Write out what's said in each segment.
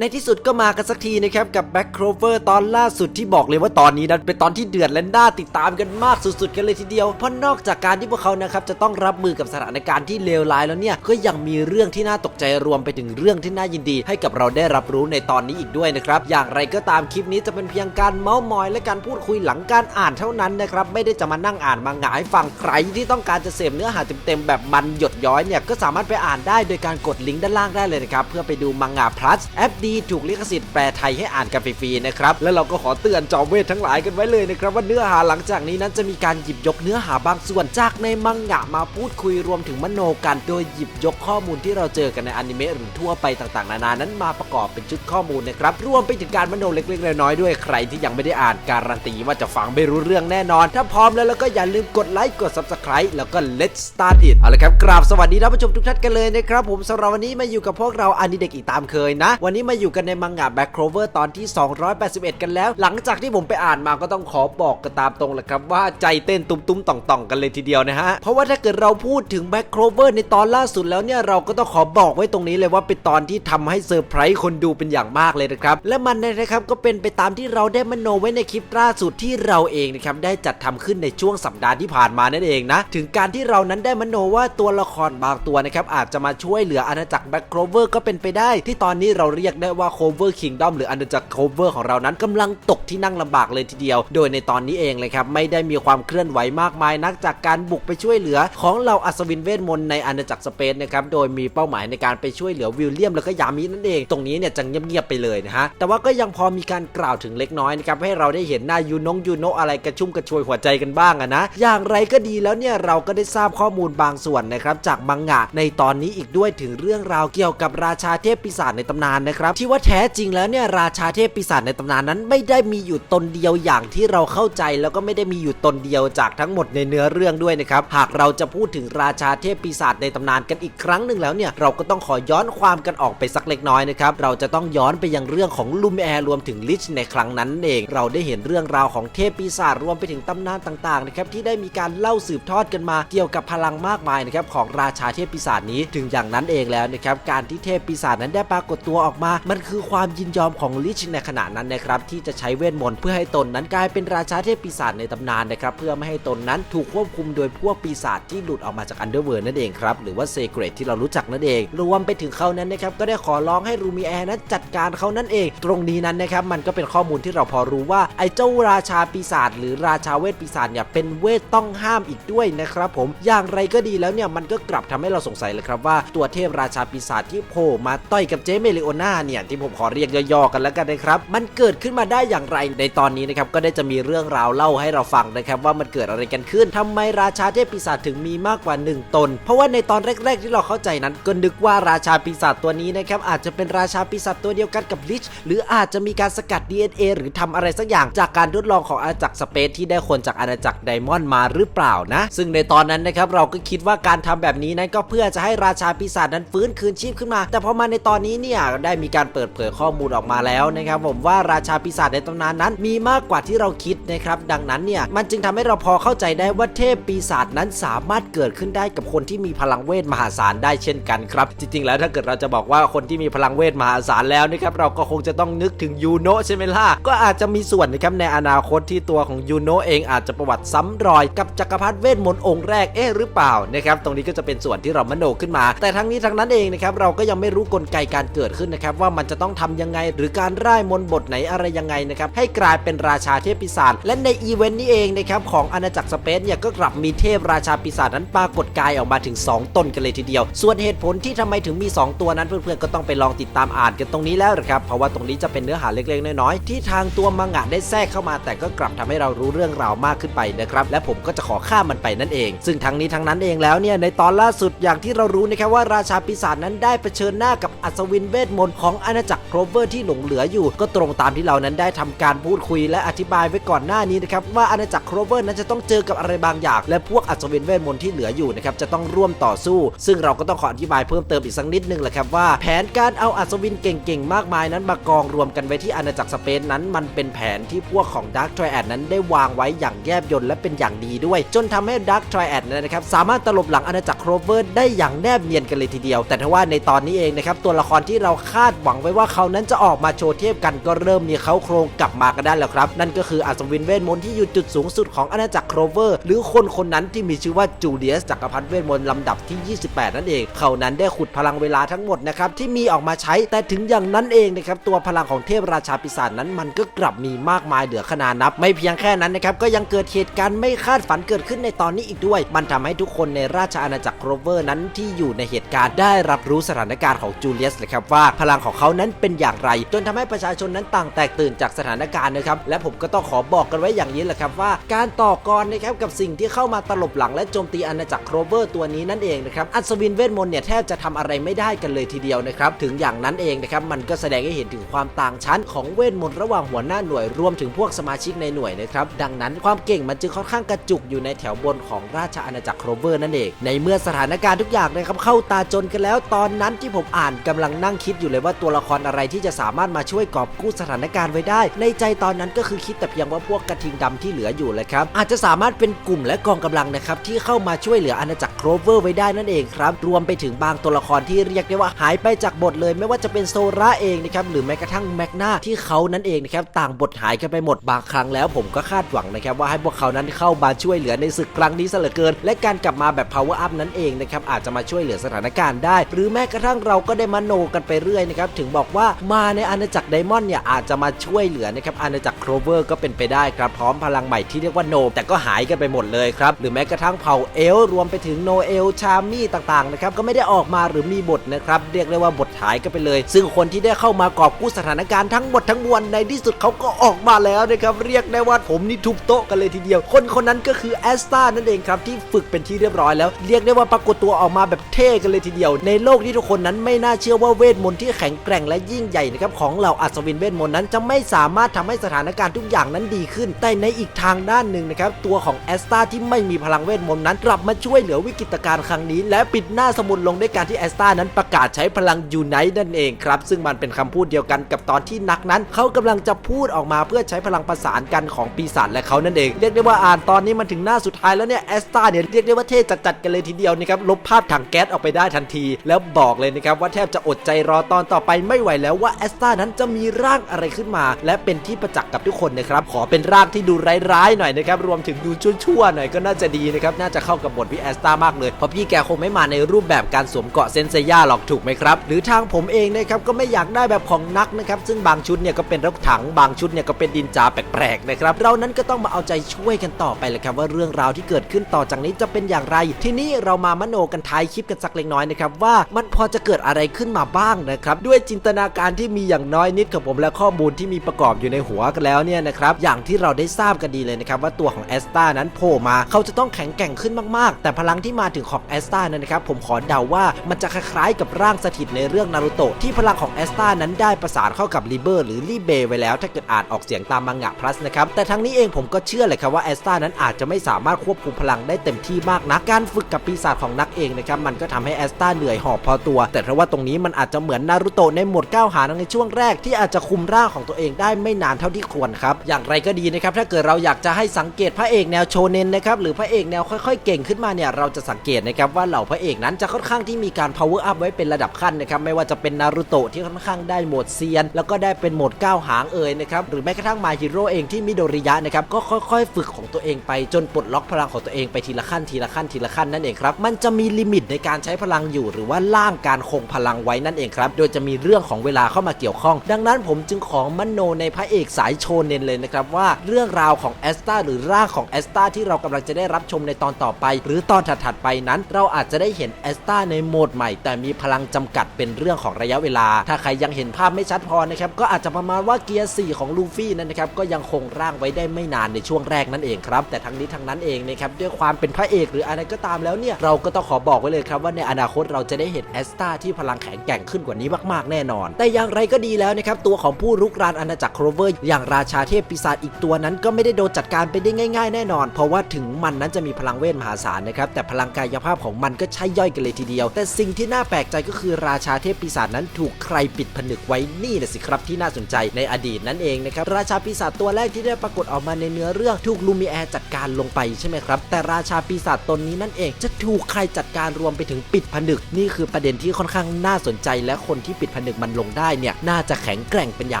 ในที่สุดก็มากันสักทีนะครับกับ Back Clover ตอนล่าสุดที่บอกเลยว่าตอนนี้นั้นเป็นตอนที่เดือดและน่าติดตามกันมากสุดๆกันเลยทีเดียว เพราะนอกจากการที่พวกเขานะครับจะต้องรับมือกับสถานการณ์ที่เลวร้ายแล้วเนี่ยก็ยังมีเรื่องที่น่าตกใจรวมไปถึงเรื่องที่น่ายินดี ให้กับเราได้รับรู้ในตอนนี้อีกด้วยนะครับอย่างไรก็ตามคลิปนี้จะเป็นเพียงการเมาส์มอย และการพูดคุยหลังการอ่านเท่านั้นนะครับไม่ได้จะมานั่งอ่านมังงะให้ฟังใครที่ต้องการจะเสพเนื้อหาเต็มๆแบบมันหยดย้อยเนี่ยก็สามารถไปอ่านได้โดยการกดลิงก์ด้านล่างได้เลยนะครับเพื่อไปดูมังงะ plus แอปดีถูกลิขสิทธิ์แปลไทยให้อ่านกันฟรีๆนะครับ แล้วเราก็ขอเตือนจอมเวททั้งหลายกันไว้เลยนะครับ ว่าเนื้อหาหลังจากนี้นั้นจะมีการหยิบยกเนื้อหาบางส่วนจากในมังงะมาพูดคุยรวมถึงมโนกันโดยหยิบยก ข้อมูลที่เราเจอกันในอนิเมะหรือทั่วไปต่างๆ นานานั้นมาประกอบเป็นชุดข้อมูลนะครับรวมไปถึงการมโนเล็กๆน้อยๆด้วยใครที่ยังไม่ได้อ่านการันตีว่าจะฟังไม่รู้เรื่องแน่นอน ถ้าพร้อมแล้วแล้วก็อย่าลืมกดไลค์กด subscribe แล้วก็ let's start it เอาละครับกราบสวัสดีท่านผู้ชมทุกท่านกันเลยนะครับผมสำหรับวันนี้มาอยู่กับพวกเราอนนี้เด็กอีกตามเคยนะ วันนี้มาอยู่กันในมังงะ Back Clover ตอนที่ 281 กันแล้ว หลังจากที่ผมไปอ่านมาก็ต้องขอบอกกันตามตรงแหละครับว่าใจเต้นตุ้มๆต่องๆ กันเลยทีเดียวนะฮะเพราะว่าถ้าเกิดเราพูดถึง Back Clover ในตอนล่าสุดแล้วเนี่ยเราก็ต้องขอบอกไว้ตรงนี้เลยว่าเป็นตอนที่ทำให้เซอร์ไพรส์คนดูเป็นอย่างมากเลยนะครับและมันนะครับก็เป็นไปตามที่เราได้มโนไว้ในคลิปล่าสุดที่เราเองนะครับได้จัดทำขึ้นในช่วงสัปดาห์ที่ผ่านมานั่นเองนะถึงการที่เรานั้นได้มโนว่าตัวละครบางตัวนะครับอาจจะมาช่วยเหลืออาณาจักร Back Clover ก็เป็นไปได้ ที่ตอนนี้เราเรียกได้ว่า Clover Kingdom หรืออาณาจักร Clover ของเรานั้นกำลังตกที่นั่งลำบากเลยทีเดียว โดยในตอนนี้เองเลยครับไม่ได้มีความเคลื่อนไหวมากมายนักจากการบุกไปช่วยเหลือ ของเหล่าอัศวินเวทมนต์ในอาณาจักรสเปนนะครับโดยมีเป้าหมายในการไปช่วยเหลือวิลเลียมแล้วก็ยามินั่นเอง ตรงนี้เนี่ยจะเงียบๆไปเลยนะฮะ แต่ว่าก็ยังพอมีการกล่าวถึงเล็กน้อยนะครับให้เราได้เห็นหน้ายูนงยูโนะอะไรกระชุ่มกระชวยหัวใจกันบ้างอะนะ อย่างไรก็ดีแล้วเนี่ยเราก็ได้ทราบข้อมูลบางส่วนนะครับจากมังงะในตอนนี้อีกด้วยถึงเรื่องราวเกี่ยวกับราชาเทพปีศาจในตำนานนะครับที่ว่าแท้จริงแล้วเนี่ยราชาเทพปีศาจในตำนานนั้น ไม่ได้มีอยู่ตนเดียวอย่างที่เราเข้าใจแล้วก็ไม่ได้มีอยู่ตนเดียวจากทั้งหมดในเนื้อเรื่องด้วยนะครับหากเราจะพูดถึงราชาเทพปีศาจในตำนานกันอีกครั้งหนึ่งแล้วเนี่ยเราก็ต้องขอย้อนความกันออกไปสักเล็กน้อยนะครับเราจะต้องย้อนไปยังเรื่องของลูมแอร์รวมถึงลิชในครั้งนั้นเอง เราได้เห็นเรื่องราวของเทพปีศาจรวมไปถึงตำนานต่างๆนะครับที่ได้มีการเล่าสืบทอดกันมาเกี่ยวกับพลังมากมายนะครับของราชาเทพปีศาจนี้ถึงอย่างนั้นเองแล้วนะครับการที่เทพปีศาจนั้นได้ปรากฏตัวออกมา มันคือความยินยอมของลิชในขณะนั้นนะครับที่จะใช้เวทมนต์เพื่อให้ตนนั้นกลายเป็นราชาเทพปีศาจในตำนานนะครับเพื่อไม่ให้ตนนั้นถูกควบคุมโดยพวกปีศาจที่หลุดออกมาจากอันเดอร์เวิร์นั่นเองครับหรือว่าเซเกรตที่เรารู้จักนั่นเอง รวมไปถึงเขานั้นนะครับก็ได้ขอร้องให้รูมีแอร์นั้นจัดการเขานั่นเอง ตรงนี้นั้นนะครับมันก็เป็นข้อมูลที่เราพอรู้ว่าไอ้เจ้าราชาปีศาจหรือราชาเวทปีศาจเนี่ยเป็นเวทต้องห้ามอีกด้วยนะครับผมอย่างไรก็ดีแล้วเนี่ยมันก็กลับทำให้เราสงสัยเลยครับว่าตัวเทพราชาปีศาจที่โผล่มาต่อยกับเจเมลิโอนาเนี่ยที่ผมขอเรียกย่อๆกันแล้วกันนะครับมันเกิดขึ้นมาได้อย่างไรในตอนนี้นะครับก็ได้จะมีเรื่องราวเล่าให้เราฟังนะครับว่ามันเกิดอะไรกันขึ้นทำไมราชาเทพปีศาจถึงมีมากกว่า 1 ตน เพราะว่าในตอนแรก ๆ ที่เราเข้าใจนั้นก็นึกว่าราชาปีศาจตัวนี้นะครับอาจจะเป็นราชาปีศาจตัวเดียวกันกับลิชหรืออาจจะมีการสกัด DNA หรือทำอะไรสักอย่างจากการทดลองของอาณาจักรสเปซที่ได้คนจากอาณาจักรไดมอนด์มาหรือเปล่านะ ซึ่งในตอนนั้นนะครับเราก็คิดว่าการทำแบบนี้นั้นก็เพื่อจะให้ราชาปีศาจนั้นฟื้นคืนชีพขึ้นมา แต่พอมาในตอนนี้เนี่ยได้มีการเปิดเผยข้อมูลออกมาแล้วนะครับผมว่าราชาปีศาจในตำนานนั้น มีมากกว่าที่เราคิดนะครับดังนั้นเนี่ยมันจึงทำให้เราพอเข้าใจได้ว่าเทพปีศาจนั้นสามารถเกิดขึ้นได้กับคนที่มีพลังเวทมหาศาลได้เช่นกันครับ จริง ๆ แล้วถ้าเกิดเราจะบอกว่าคนที่มีพลังเวทมหาศาลแล้วนะครับเราก็คงจะต้องนึกถึงยูโนะใช่ไหมล่ะก็อาจจะมีส่วนนะครับในอนาคตที่ตัวของยูโนะเองอาจจะประวัติซ้ำรอยกับจักรพรรดิเวทมนต์องค์แรกเอ๊ะหรือเปล่านะครับตรงนี้ก็จะเป็นส่วนที่เรามโนขึ้นมา แต่ทั้งนี้ทั้งนั้นเองนะครับเราก็ยังไม่รู้กลไกการเกิดขึ้นนะครับว่ามันจะต้องทำยังไง หรือการร่ายมนต์บทไหนอะไรยังไงนะครับให้กลายเป็นราชาเทพปีศาจและในอีเวนต์นี้เองนะครับของอาณาจักรสเปซเนี่ยก็กลับมีเทพราชาปีศาจนั้นปรากฏกายออกมาถึง 2 ตนกันเลยทีเดียวส่วนเหตุผลที่ทำไมถึงมี 2 ตัวนั้นเพื่อนๆก็ต้องไปลองติดตามอ่านกันตรงนี้แล้วนะครับเพราะว่าตรงนี้จะเป็นเนื้อหาเล็กๆน้อยๆที่ทางตัวมังงะได้แทรกเข้ามา แต่ก็กลับทำให้เรารู้เรื่องราวมากขึ้นไปนะครับและผมก็จะขอข้ามมันไปนั่นเอง ซึ่งทั้งนี้ทั้งนั้นเองแล้วเนี่ยในตอนล่าสุดอย่างที่เรารู้นะครับว่าราชาปีศาจนั้นได้เผชิญหน้ากับอัศวินเวทมนต์ของอาณาจักรโครเวอร์ที่หลงเหลืออยู่ ก็ตรงตามที่เรานั้นได้ทำการพูดคุยและอธิบายไว้ก่อนหน้านี้นะครับว่าอาณาจักรโครเวอร์นั้นจะต้องเจอกับอะไรบางอย่าง และพวกอัศวินเวทมนต์ที่เหลืออยู่นะครับจะต้องร่วมต่อสู้ ซึ่งเราก็ต้องขออธิบายเพิ่มเติมอีกสักนิดนึงแหละครับว่าแผนการเอาอัศวินเก่งๆ มากมายนั้นมากองรวมกันไว้ที่อาณาจักรสเปนนั้น มันเป็นแผนที่พวกของดาร์กทริแอดนั้นได้วางไว้อย่างแยบยลและเป็นอย่างดีด้วย จนทำให้ดาร์กทริแอดนะครับสามารถตลบหลังอาณาจักรโครเวอร์ได้อย่างแนบเนียนกันเลยทีเดียว แต่ทว่าในตอนนี้เองนะครับตัวละครที่เราคาดหวังไว้ว่าเขานั้นจะออกมาโชว์เทพกันก็เริ่มมีเขาโครงกลับมากันได้แล้วครับ นั่นก็คืออัศวินเวทมนต์ที่อยู่จุดสูงสุดของอาณาจักรโครเวอร์ หรือคนคนนั้นที่มีชื่อว่าจูเลียสจักรพรรดิเวทมนต์ลำดับที่ 28 นั่นเองเขานั้นได้ขุดพลังเวลาทั้งหมดนะครับที่มีออกมาใช้แต่ถึงอย่างนั้นเองนะครับตัวพลังของเทพราชาปีศาจนั้นมันก็กลับมีมากมายเหลือขนาดนับ ไม่เพียงแค่นั้นนะครับก็ยังเกิดเหตุการณ์ไม่คาดฝันเกิดขึ้นในตอนนี้อีกด้วย มันทำให้ทุกคนในราชอาณาจักรโครเวอร์นั้นที่อยู่ในเหตุการณ์ได้รับรู้สถานการณ์ของจูเลียสเลยครับว่าพลังของเขานั้นเป็นอย่างไร จนทำให้ประชาชนนั้นต่างแตกตื่นจากสถานการณ์นะครับและผมก็ต้องขอบอกกันไว้อย่างนี้แหละครับว่า การต่อกรนะครับกับสิ่งที่เข้ามาตลบหลังและโจมตีอาณาจักรโครเวอร์ตัวนี้นั่นเองนะครับอัศวินเวทมนต์เนี่ยแทบจะทำอะไรไม่ได้กันเลยทีเดียวนะครับถึงอย่างนั้นเองนะครับมันก็แสดงให้เห็นถึงความต่างชั้นของเวทมนต์ระหว่างหัวหน้าหน่วยรวมถึงพวกสมาชิกในหน่วยนะครับดังนั้นความเก่งมันจึงค่อนข้างกระจุกอยู่ในแถวบนของราชอาณาจักรโครเวอร์นั่นเอง ในเมื่อสถานการณ์ทุกอย่างนะครับเข้าตาจนกันแล้ว ตอนนั้นที่ผมอ่านกำลังนั่งคิดอยู่เลยว่าตัวละครอะไรที่จะสามารถมาช่วยกอบกู้สถานการณ์ไว้ได้ ในใจตอนนั้นก็คือคิดแต่เพียงว่าพวกกระทิงดำที่เหลืออยู่เลยครับอาจจะสามารถเป็นกลุ่มและกองกำลังนะครับที่เข้ามาช่วยเหลืออาณาจักรโครเวอร์ไว้ได้นั่นเองครับรวมไปถึงบางตัวละครที่เรียกได้ว่าหายไปจากบทเลย ไม่ว่าจะเป็นโซราเองนะครับหรือแม้กระทั่งแมกนาที่เขานั้นเองนะครับต่างบทหายกันไปหมดบางครั้งแล้วผมก็คาดหวังนะครับว่าให้พวกเขานั้นเข้ามาช่วยเหลือในศึกครั้งนี้ซะเหลือเกิน และการกลับมาแบบ power up นั้นเองนะครับอาจจะมาช่วยเหลือสถานการณ์ได้ หรือแม้กระทั่งเราก็ได้มโนกันไปเรื่อยนะครับถึงบอกว่ามาในอาณาจักรไดมอนด์เนี่ยอาจจะมาช่วยเหลือนะครับอาณาจักรโครเวอร์ก็เป็นไปได้ครับพร้อมพลังใหม่ที่เรียกว่าโนแต่ก็หายกันไปหมดเลยครับหรือแม้กระทั่งเผ่าเอลรวมไปถึงโนเอลชามี่ต่างนะครับก็ไม่ได้ออกมาหรือมีบทนะครับเรียกได้ว่าบทหายกันไปเลย ซึ่งคนที่ได้เข้ามากอบกู้สถานการณ์ทั้งหมดทั้งมวลในที่สุดเขาก็ออกมาแล้วนะครับเรียกได้ว่าผมนี่ทุบโต๊ะกันเลยทีเดียว คนคนนั้นก็คือแอสตานั่นเองครับที่ฝึกเป็นที่เรียบร้อยแล้ว เรียกได้ว่าปรากฏตัวออกมาแบบเท่กันเลยทีเดียว ในโลกที่ทุกคนนั้นไม่น่าเชื่อว่าเวทมนต์ที่แข็งแกร่งและยิ่งใหญ่นะครับของเหล่าอัศวินเวทมนต์นั้นจะไม่สามารถทำให้สถานการณ์ทุกอย่างนั้นดีขึ้น แต่ในอีกทางด้านหนึ่งนะครับตัวของแอสตาที่ไม่มีพลังเวทมนต์นั้นกลับมาช่วยเหลือวิกฤตการณ์ครั้งนี้และปิดหน้าสมุดลงด้วยการที่แอสตานั้นประกาศใช้พลังยูไนต์นั่นเองครับ ซึ่งมันเป็นคำพูดเดียวกันกับตอนที่นักนั้น เขากำลังจะพูดออกมาเพื่อใช้พลังประสานกันของปีศาจและเขานั่นเอง เรียกได้ว่าอ่านตอนนี้มันถึงหน้าสุดท้ายแล้วเนี่ยแอสตาเนี่ยเรียกได้ว่าเท่จัดๆกันเลยทีเดียวนะครับลบภาพถังแก๊สออกไปได้ทันที แล้วบอกเลยนะครับว่าแทบจะอดใจรอตอนต่อไปไม่ไหวแล้วว่าแอสตานั้นจะมีร่างอะไรขึ้นมา และเป็นที่ประจักษ์กับทุกคนนะครับขอเป็นร่างที่ดูร้ายๆหน่อยนะครับรวมถึงดูชั่วๆหน่อยก็น่าจะดีนะครับน่าจะเข้ากับบทพี่แอสตามากเลยเพราะพี่แกคงไม่มาในรูปแบบการสวมเกาะเซนเซย่าหรอกถูกไหมครับ หรือทางผมเองนะครับก็ไม่อยากได้แบบของนักนะครับ ซึ่งบางชุดเนี่ยก็เป็นรถถังบางชุดเนี่ยก็เป็นดินจาแปลกๆนะครับเรานั้นก็ต้องมาเอาใจช่วยกันต่อไปเลยครับว่าเรื่องราวที่เกิดขึ้นต่อจากนี้จะเป็นอย่างไร ทีนี้เรามามโนกันท้ายคลิปกันสักเล็กน้อยนะครับว่ามันพอจะเกิดอะไรขึ้นมาบ้างนะครับด้วยจินตนาการที่มีอย่างน้อยนิดกับผมและข้อมูลที่มีประกอบอยู่ในหัวกันแล้วเนี่ยนะครับอย่างที่เราได้ทราบกันดีเลยนะครับว่าตัวของแอสตานั้นโผล่มาเขาจะต้องแข็งแกร่งขึ้นมากๆ แต่พลังที่มาถึงของแอสตานั้นนะครับผมขอเดาว่ามันจะคล้ายๆกับร่างสถิตในเรื่องนารูโตะที่พลังของแอสตานั้นได้ประสานเข้ากับลิเบอร์หรือลีเบไว้แล้วถ้าเกิดอ่านออกเสียงตามมังงะพลัสนะครับแต่ทั้งนี้เองผมก็เชื่อเลยครับว่าแอสตานั้นอาจจะไม่สามารถควบคุมพลังได้เต็มที่มากนะกการฝึกกับปีศาจของนักเองนะครับมันก็ทำให้แอสตาเหนื่อยหอบพอตัว แต่เพราะว่าตรงนี้มันอาจจะเหมือนนารูโตะในหมวดก้าวหาในช่วงแรกที่อาจจะคุมร่างของตัวเองได้ไม่นานเท่าที่ควรครับอย่างไรก็ดีนะครับถ้าเกิดเราอยากจะให้สังเกตพระเอกแนวโชเนนนะครับหรือพระเอกแนวค่อย ๆ เก่งขึ้นมาเนี่ยเราจะสังเกตนะครับว่าเหล่าพระเอกนั้นจะค่อนข้างที่มีการ power up ไว้เป็นระดับขั้นนะครับไม่ว่าจะเป็นนารูโตะที่ค่อนข้างได้โหมดเซียน แล้วก็ได้เป็นโหมดก้าวหางเอ่ยนะครับหรือแม้กระทั่งมาฮิโร่เองที่มิโดริยะนะครับก็ค่อยๆ ฝึกของตัวเองไปจนปลดล็อกพลังของตัวเองไปทีละขั้นทีละขั้นทีละขั้นนั่นเองครับมันจะมีลิมิตในการใช้พลังอยู่หรือว่าล่างการคงพลังไว้นั่นเองครับโดยจะมีเรื่องของเวลาเข้ามาเกี่ยวข้อง ดังนั้นผมจึงของมโนในพระเอกสายโชเนนเลยนะครับว่าเรื่องราวของแอสตาหรือร่างของแอสตาที่เรากำลังจะได้รับชมในตอนต่อไป หรือตอนถัดๆไปนั้น เราอาจจะได้เห็นแอสตาในโหมดใหม่ แต่มีพลังจำกัดเป็นเรื่องของระยะเวลา ถ้าใครยังเห็นภาพไม่ชัดพอนะครับ ก็อาจจะประมาณว่าเกียร์ 4 ของลูฟี่นั่นนะครับ ก็ยังคงร่างไว้ได้ไม่นานในช่วงแรกนั่นเองครับ แต่ทั้งนี้ทั้งนั้นเองนะครับ ด้วยความเป็นพระเอกหรืออะไรก็ตามแล้วเนี่ย เราก็ต้องขอบอกไว้เลยครับว่าในอนาคตเราจะได้เห็นแอสตาที่พลังแข็งแกร่งขึ้นกว่านี้มากๆแน่นอน แต่อย่างไรก็ดีแล้วนะครับตัวของผู้รุกรานอาณาจักรโครเวอร์ อย่างราชาเทพปีศาจอีกตัวนั้น ก็ไม่ได้โดนจัดการไปได้ง่าย ๆ แน่นอน เพราะว่าถึงมันนั้นจะมีพลังเวทมหาศาลนะครับแต่พลังกายภาพของมันก็ใช่ย่อยกันเลยทีเดียว แต่สิ่งที่น่าแปลกใจก็คือราชาเทพปีศาจนั้นถูกใครปิดผนึกไว้นี่แหละสิครับที่น่าสนใจในอดีตนั่นเองนะครับราชาปีศาจตัวแรกที่ได้ปรากฏออกมาในเนื้อเรื่องถูกลูมิแอร์จัดการลงไปใช่ไหมครับ แต่ราชาปีศาจตนนี้นั่นเอง จะถูกใครจัดการรวมไปถึงปิดผนึกนี่คือประเด็นที่ค่อนข้างน่าสนใจ และคนที่ปิดผนึกมันลงได้เนี่ยน่าจะแข็งแกร่งเป็นอย่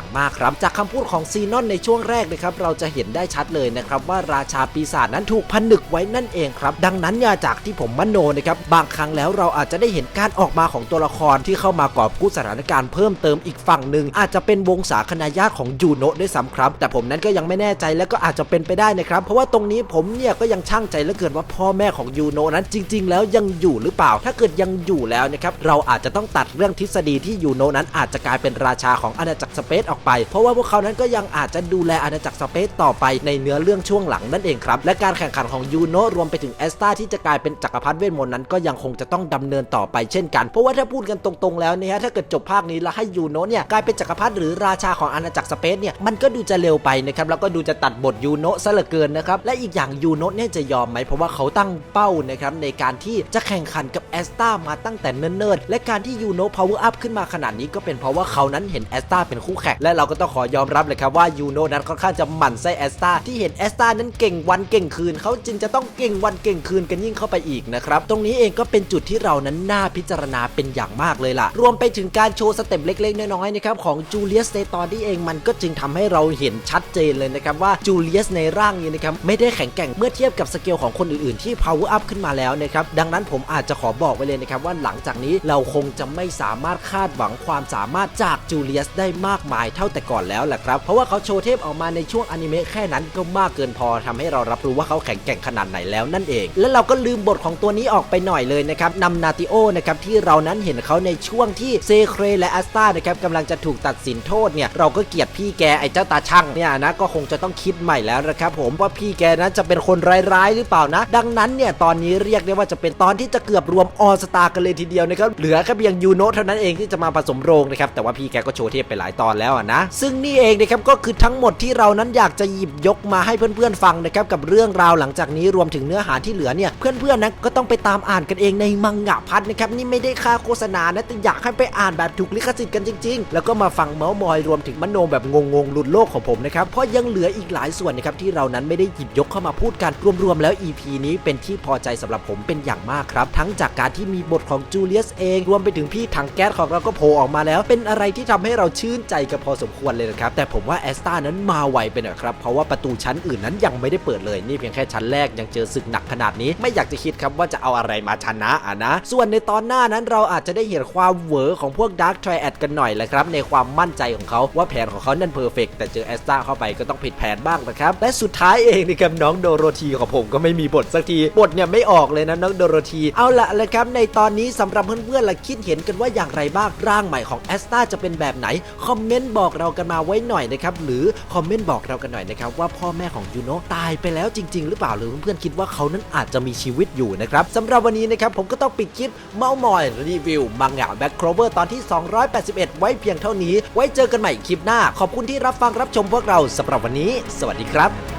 างมากครับ จากคำพูดของซีนอนในช่วงแรกนะครับเราจะเห็นได้ชัดเลยนะครับว่าราชาปีศาจนั้นถูกผนึกไว้นั่นเองครับ ดังนั้นเนี่ยจากที่ผมมโนนะครับบางครั้งแล้วเราอาจจะได้เห็นการออกมาของตัวละครที่เข้ามากอบกู้สถานการณ์เพิ่มเติมอีกฝั่งหนึ่งอาจจะเป็นวงศาคณาญาติของยูโนะด้วยซ้ำครับ แต่ผมนั้นก็ยังไม่แน่ใจและก็อาจจะเป็นไปได้นะครับ เพราะว่าตรงนี้ผมเนี่ยก็ยังช่างใจเหลือเกินว่าพ่อแม่ของยูโนะนั้นจริง ๆ แล้วยังอยู่หรือเปล่า ถ้าเกิดยังอยู่แล้วนะครับเราอาจจะต้องตัดเรื่องทฤษฎีที่ยูโนะนั้นอาจจะกลายเป็นราชาของอาณาจักรสเปซออกไป เพราะว่าพวกเขานั้นก็ยังอาจจะดูแลอาณาจักรสเปซต่อไปในเนื้อเรื่องช่วงหลังนั่นเองครับและการแข่งขันของยูโนะรวมไปถึงแอสตาที่จะกลายเป็นจักรพรรดิเวทมนต์นั้นก็ยังคงจะต้องดำเนินต่อไปเช่นกัน เพราะว่าถ้าพูดกันตรงๆแล้วเนี่ยฮะถ้าเกิดจบภาคนี้แล้วให้ยูโนะเนี่ยกลายเป็นจักรพรรดิหรือราชาของอาณาจักรสเปซเนี่ยมันก็ดูจะเร็วไปนะครับแล้วก็ดูจะตัดบทยูโนะซะเหลือเกินนะครับและอีกอย่างยูโนะเนี่ยจะยอมไหมเพราะว่าเขาตั้งเป้านะครับในการที่จะแข่งขันกับแอสตามาตั้งแต่เนิ่นๆและการที่ยูโนะ power up ขึ้นมาขนาดนี้ก็เป็นเพราะว่าเขานั้นเห็นแอสตาเป็นคู่แข่งและเราก็ต้องขอยอมรับเลยครับว่ายูโนะนั้นค่อนข้างจะหมั่นไส้แอสตาที่เห็นแอสตานั้นเก่งวันเก่งคืนเขาจึงจะต้องเก่งวันเก่งคืนกันยิ่งเข้าไปอีกนะครับตรงนี้เองก็เป็นจุดที่เรานั้นน่าพิจารณาเป็นอย่างมากเลยล่ะ รวมไปถึงการโชว์สเต็ปเล็กๆ น้อยๆนะครับของจูเลียสในตอนนี้เองมันก็จึงทำให้เราเห็นชัดเจนเลยนะครับว่าจูเลียสในร่างนี้นะครับไม่ได้แข็งแกร่งเมื่อเทียบกับสเกลของคนอื่นๆ ที่ power up ขึ้นมาแล้วนะครับดังนั้นผมอาจจะขอบอกไว้เลยนะครับว่าหลังจากนี้เราคงจะไม่สามารถคาดหวังความสามารถจากจูเลียสได้มากมายเท่าแต่ก่อนแล้วแหละครับเพราะว่าเขาโชว์เทพออกมาในช่วงอนิเมะแค่นั้นก็มากเกินพอทำให้เรารับรู้ว่าเขาแข็งแกร่งขนาดไหนแล้วนั่นเอง และเราก็ลืมบทของตัวนี้ออกไปหน่อยเลยนะครับนำนาติโอนะครับที่เรานั้นเห็นเขาในช่วงที่เซเครและแอสตานะครับกำลังจะถูกตัดสินโทษเนี่ยเราก็เกลียดพี่แกไอ้เจ้าตาช่างเนี่ยนะก็คงจะต้องคิดใหม่แล้วนะครับผมว่าพี่แกนั้นจะเป็นคนร้ายๆหรือเปล่านะ ดังนั้นเนี่ยตอนนี้เรียกได้ว่าจะเป็นตอนที่จะเกือบรวมออสตากันเลยทีเดียวนะครับเหลือแค่เพียงยูโนเท่านั้นเองที่จะมาผสมโรงนะครับแต่ว่าพี่แกก็โชว์เทพไปหลายตอนแล้วนะซึ่งนี่เองนะครับก็คือทั้งหมดที่เรานั้นอยากจะหยิบยกมาให้เพื่อนๆฟังนะครับกับเรื่องราวหลังจากนี้รวมถึงเนื้อหาที่เหลือเนี่ยเพื่อนๆนะก็ต้องไปตามอ่านกันเองในมังงะพัดนะครับนี่ไม่ได้ค่าโฆษณานะแต่อยากให้ไปอ่านแบบถูกลิขสิทธิ์กันจริง ๆ แล้วก็มาฟังเมาส์มอยรวมถึงมโนแบบงงๆหลุดโลกของผมนะครับเพราะยังเหลืออีกหลายส่วนนะครับที่เรานั้นไม่ได้หยิบยกเข้ามาพูดกันรวมๆแล้ว EP นี้เป็นที่พอใจสำหรับผมเป็นอย่างมากครับทั้งจากการที่มีบทของจูเลียสเองรวมไปถึงพี่ถังแก๊สของเราก็โผล่ออกมาแล้ว เป็นอะไรที่ทำให้เราชื่นใจกันพอสมควรเลยนะครับแต่ผมว่าแอสตานั้นมาไวไปหน่อยครับเพราะว่าประตูชั้นอื่นนั้นยังไม่ได้เปิดเลยนี่เพียงแค่ชั้นแรกยังเจอศึกหนักขนาดนี้ไม่อยากจะคิดครับว่าจะเอาอะไรมาชนะอะนะ ส่วนในตอนหน้านั้นเราอาจจะได้เห็นความเหวอของพวกดาร์กทริแอดกันหน่อยแหละครับ ในความมั่นใจของเขาว่าแผนของเขานั่นเพอร์เฟกแต่เจอแอสตาเข้าไปก็ต้องผิดแผนบ้างนะครับ และสุดท้ายเองนะครับน้องโดโรธีของผมก็ไม่มีบทสักทีบทเนี่ยไม่ออกเลยนะน้องโดโรธีเอาละเลยครับในตอนนี้สำหรับเพื่อนๆล่ะคิดเห็นกันว่าอย่างไรบ้างร่างใหม่ของแอสตาจะเป็นแบบไหนคอมเมนต์บอกเรากันมาไว้หน่อยนะครับหรือคอมเมนต์บอกเรากันหน่อยนะครับว่าพ่อแม่ของยูโนะตายไปแล้วจริง ๆ หรือเปล่าหรือเพื่อนๆคิดว่าเขานั้นอาจจะมีชีวิตอยู่นะครับสำหรับวันนี้นะครับผมก็ต้องปิดคลิปเมาส์มอยรีวิวมังงะแบ็คโครเวอร์ตอนที่ 281 ไว้เพียงเท่านี้ ไว้เจอกันใหม่คลิปหน้า ขอบคุณที่รับฟังรับชมพวกเราสำหรับวันนี้ สวัสดีครับ